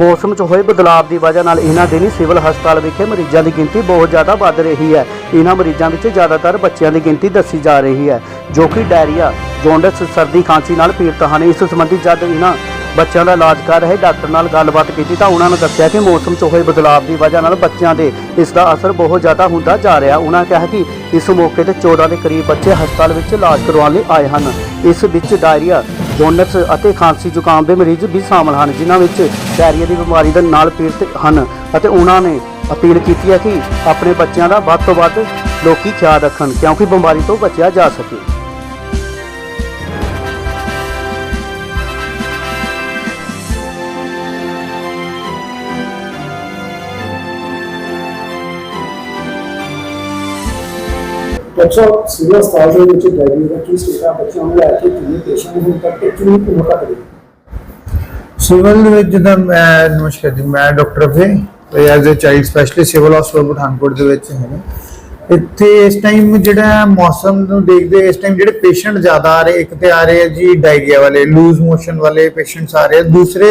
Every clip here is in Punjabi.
ਮੌਸਮ 'ਚ ਹੋਏ ਬਦਲਾਅ ਦੀ ਵਜ੍ਹਾ ਨਾਲ ਇਹਨਾਂ ਦਿਨੀ ਸਿਵਲ ਹਸਪਤਾਲ ਵਿਖੇ ਮਰੀਜ਼ਾਂ ਦੀ ਗਿਣਤੀ ਬਹੁਤ ਜ਼ਿਆਦਾ ਵੱਧ ਰਹੀ ਹੈ। ਇਹਨਾਂ ਮਰੀਜ਼ਾਂ ਵਿੱਚ ਜ਼ਿਆਦਾਤਰ ਬੱਚਿਆਂ ਦੀ ਗਿਣਤੀ ਦੱਸੀ ਜਾ ਰਹੀ ਹੈ, ਜੋ ਕਿ ਡਾਇਰੀਆ, ਜੌਂਡਿਸ, ਸਰਦੀ, ਖਾਂਸੀ ਨਾਲ ਪੀੜਤ ਹਨ। ਇਸ ਸੰਬੰਧੀ ਜਦ ਇਹਨਾਂ ਬੱਚਿਆਂ ਦਾ ਇਲਾਜ ਕਰ ਰਹੇ ਡਾਕਟਰ ਨਾਲ ਗੱਲਬਾਤ ਕੀਤੀ ਤਾਂ ਉਹਨਾਂ ਨੇ ਦੱਸਿਆ ਕਿ ਮੌਸਮ 'ਚ ਹੋਏ ਬਦਲਾਅ ਦੀ ਵਜ੍ਹਾ ਨਾਲ ਬੱਚਿਆਂ ਦੇ ਇਸ ਦਾ ਅਸਰ ਬਹੁਤ ਜ਼ਿਆਦਾ ਹੁੰਦਾ ਜਾ ਰਿਹਾ। ਉਹਨਾਂ ਕਿਹਾ ਕਿ ਇਸ ਮੌਕੇ ਤੇ 14 ਦੇ ਕਰੀਬ ਬੱਚੇ ਹਸਪਤਾਲ ਵਿੱਚ ਇਲਾਜ ਕਰਵਾਉਣ ਲਈ ਆਏ ਹਨ। ਇਸ ਵਿੱਚ ਡਾਇਰੀਆ ਜੌਂਡਿਸ ਅਤੇ ਖਾਂਸੀ ਜ਼ੁਕਾਮ ਦੇ ਮਰੀਜ਼ ਵੀ ਸ਼ਾਮਲ ਹਨ, ਜਿਨ੍ਹਾਂ ਵਿੱਚ ਡਾਇਰੀਆ ਦੀ ਬਿਮਾਰੀ ਦੇ ਨਾਲ ਪੀੜਤ ਹਨ ਅਤੇ ਉਹਨਾਂ ਨੇ ਅਪੀਲ ਕੀਤੀ ਹੈ ਕਿ ਆਪਣੇ ਬੱਚਿਆਂ ਦਾ ਵੱਧ ਤੋਂ ਵੱਧ ਲੋਕੀ ਖਿਆਲ ਰੱਖਣ, ਕਿਉਂਕਿ ਬਿਮਾਰੀ ਤੋਂ ਬਚਿਆ ਜਾ ਸਕੇ। ਡਾਕਟਰ ਸਾਹਿਬ ਸਿਵਲ ਦੇ ਵਿੱਚ ਡਾਇਰੀ ਦਾ ਕੀ ਸਟੇਟ ਬੱਚਿਆਂ ਨੂੰ ਲੈ ਕੇ ਕਿੰਨੇ ਪੇਸ਼ੈਂਟ ਹੁਣ ਤੱਕ ਤੇ ਕਿੰਨੀ ਉਮਰ ਤੱਕ ਸਿਵਲ ਦੇ ਵਿੱਚ ਜਿੱਦਾਂ ਮੈਂ ਨਮਸਕਾਰ ਜੀ ਮੈਂ doctor ਅਫੇ as a child specialist civil ਹਸਪਤਾਲ ਪਠਾਨਕੋਟ ਦੇ ਵਿੱਚ ਹਾਂ ਇੱਥੇ ਇਸ ਟਾਈਮ ਜਿਹੜਾ ਮੌਸਮ ਨੂੰ ਦੇਖਦੇ ਇਸ ਟਾਈਮ ਜਿਹੜੇ ਪੇਸ਼ੈਂਟ ਜ਼ਿਆਦਾ ਆ ਰਹੇ, ਇੱਕ ਤੇ ਆ ਰਹੇ ਆ ਜੀ ਡਾਇਰੀਆ ਵਾਲੇ ਲੂਜ਼ ਮੋਸ਼ਨ ਵਾਲੇ ਪੇਸ਼ੈਂਟਸ ਆ ਰਹੇ ਦੂਸਰੇ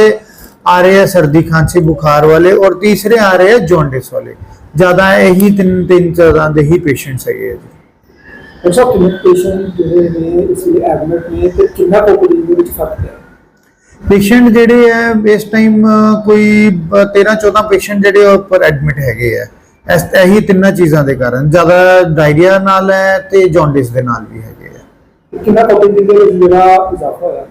ਆ ਰਹੇ ਆ ਸਰਦੀ ਖਾਂਸੀ, ਬੁਖਾਰ ਵਾਲੇ ਔਰ ਤੀਸਰੇ ਆ ਰਹੇ ਆ ਜੌਂਡਿਸ ਵਾਲੇ। ਜ਼ਿਆਦਾ ਇਹੀ ਤਿੰਨ ਤਿੰਨ ਤਰ੍ਹਾਂ ਦੇ ਹੀ ਪੇਸ਼ੈਂਟਸ ਹੈਗੇ ਆ ਜੀ। ਕਿੰਨੇ ਪੇਸ਼ੈਂਟ ਜਿਹੜੇ ਨੇ ਇਸ ਲਈ ਐਡਮਿਟ ਨੇ ਤੇ ਕਿੰਨਾ ਪੋਪੂਲੇਸ਼ਨ ਦੇ ਵਿੱਚ ਫ਼ਰਕ ਹੈ ਪੇਸ਼ੈਂਟ ਜਿਹੜੇ ਆ ਇਸ ਟਾਈਮ ਕੋਈ 13 14 ਪੇਸ਼ੈਂਟ ਜਿਹੜੇ ਉੱਪਰ ਐਡਮਿਟ ਹੈਗੇ ਆ। ਇਸ ਇਹੀ ਤਿੰਨਾਂ ਚੀਜ਼ਾਂ ਦੇ ਕਾਰਨ। ਜ਼ਿਆਦਾ ਡਾਇਰੀਆ ਨਾਲ ਹੈ ਤੇ ਜੌਂਡਿਸ ਦੇ ਨਾਲ ਵੀ ਹੈਗੇ ਆ। ਕਿੰਨਾ ਪੋਪੂਲੇਸ਼ਨ ਦੇ ਵਿੱਚ ਜਿਹੜਾ ਇਜ਼ਾਫਾ ਹੋਇਆ?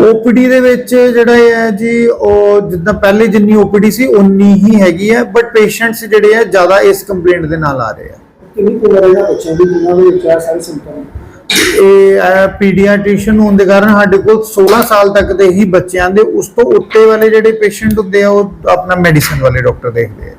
ਓਪੀਡੀ ਦੇ ਵਿੱਚ ਜਿਹੜਾ ਹੈ ਜੀ ਉਹ ਜਿੱਦਾਂ ਪਹਿਲੇ ਜਿੰਨੀ ਓਪੀਡੀ ਸੀ ਉਨੀ ਹੀ ਹੈਗੀ ਹੈ ਬਟ ਪੇਸ਼ੈਂਟਸ ਜਿਹੜੇ ਆ ਜ਼ਿਆਦਾ ਇਸ ਕੰਪਲੇਂਟ ਦੇ ਨਾਲ ਆ ਰਹੇ ਆ। ਕਿੰਨੀ ਕੁ ਉਮਰ ਹੈ ਇਹਨਾਂ ਬੱਚਿਆਂ ਦੀ ਜਿਨ੍ਹਾਂ ਦੇ ਵਿੱਚ ਇਹ ਸਾਰੇ ਸਿੰਪਟਮ ਇਹ ਪੀਡੀਆਟ੍ਰੀਸ਼ੀਅਨ ਹੋਣ ਦੇ ਕਾਰਨ ਸਾਡੇ ਕੋਲ 16 ਸਾਲ ਤੱਕ ਦੇ ਹੀ ਬੱਚਿਆਂ ਦੇ, ਉਸ ਤੋਂ ਉੱਤੇ ਵਾਲੇ ਜਿਹੜੇ ਪੇਸ਼ੈਂਟ ਹੁੰਦੇ ਆ, ਉਹ ਆਪਣਾ ਮੈਡੀਸਨ ਵਾਲੇ ਡਾਕਟਰ ਦੇਖਦੇ ਆ